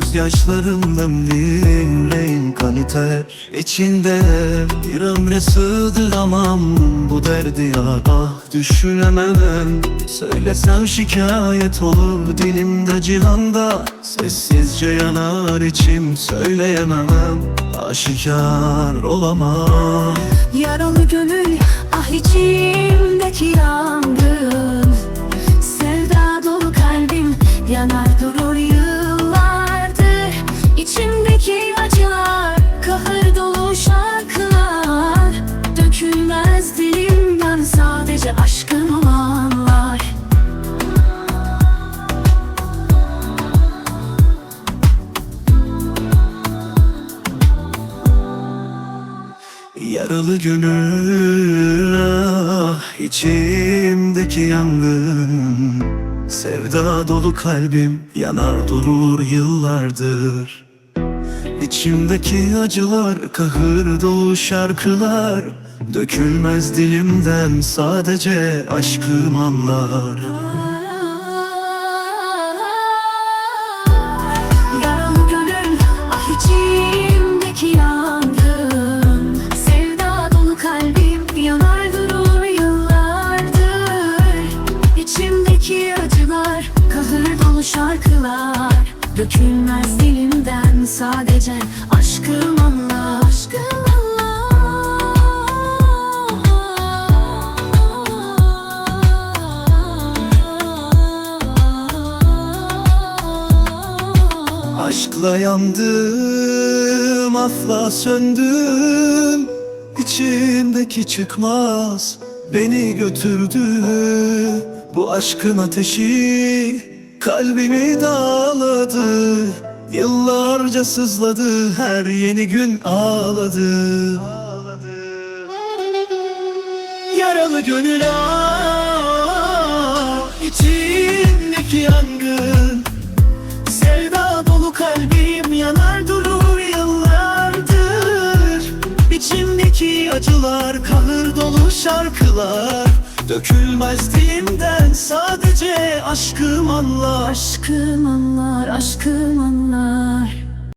Gözyaşlarımdan dinleyin kalite içinde Bir ömre sığdıramam. Bu derdi ya Ah düşünemem. Söylesem şikayet olur. Dilimde cihanda Sessizce yanar içim. Söyleyemem Aşikar olamam. Yaralı gönül ah içimdeki Yaralı gönül ah içimdeki yangın. Sevda dolu kalbim yanar durur yıllardır. İçimdeki acılar kahır dolu şarkılar Dökülmez dilimden sadece aşkım anlar İçimdeki acılar kahır dolu şarkılar. Dökülmez dilimden sadece aşkım anla Aşkım anla Aşkla yandım, afla söndüm. İçimdeki çıkmaz beni götürdü Bu aşkın ateşi kalbimi dağladı. Yıllarca sızladı, her yeni gün ağladı. Yaralı gönül ah, içimdeki yangın. Sevda dolu kalbim yanar durur yıllardır. İçimdeki acılar kahır dolu şarkılar Dökülmez dilimden sadece aşkım anlar. Aşkım anlar, aşkım anlar